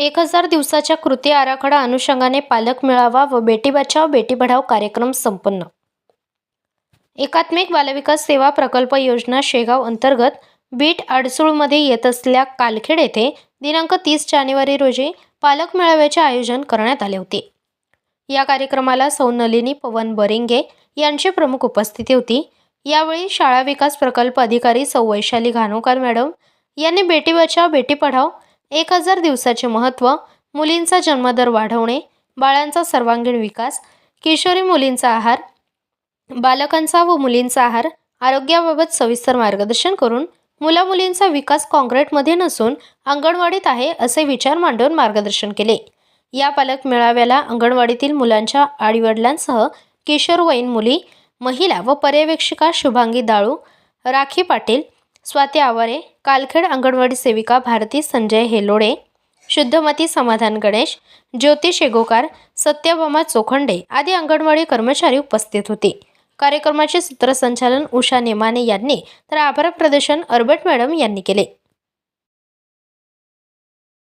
एक हजार दिवसाच्या कृती आराखडा अनुषंगाने पालक मेळावा व बेटी बचाव बेटी पढाव कार्यक्रम संपन्न. एकात्मिक बालविकास सेवा प्रकल्प योजना शेगाव अंतर्गत बीट आडसूळमध्ये येत असल्या कालखेड येथे दिनांक तीस जानेवारी रोजी पालक मेळाव्याचे आयोजन करण्यात आले होते. या कार्यक्रमाला सौनलिनी पवन बरिंगे यांची प्रमुख उपस्थिती होती. यावेळी शाळा विकास प्रकल्प अधिकारी सौ वैशाली घाणोकर मॅडम यांनी बेटी बचाव बेटी पढाव एक हजार दिवसाचे महत्त्व मुलींचा जन्मदर वाढवणे बाळांचा सर्वांगीण विकास किशोरी मुलींचा आहार बालकांचा व मुलींचा आहार आरोग्याबाबत सविस्तर मार्गदर्शन करून मुला मुलींचा विकास काँक्रीटमध्ये नसून अंगणवाडीत आहे असे विचार मांडून मार्गदर्शन केले. या पालक मेळाव्याला अंगणवाडीतील मुलांच्या आईवडिलांसह किशोरवयीन मुली महिला व पर्यवेक्षिका शुभांगी दाळू राखी पाटील स्वाती आवारे कालखेड अंगणवाडी सेविका भारती संजय हेलोडे शुद्धमती समाधान गणेश ज्योती शेगोकार सत्यभामा चोखंडे आदी अंगणवाडी कर्मचारी उपस्थित होते. कार्यक्रमाचे सूत्रसंचालन उषा नेमाने यांनी तर आभार प्रदर्शन अर्बट मॅडम यांनी केले.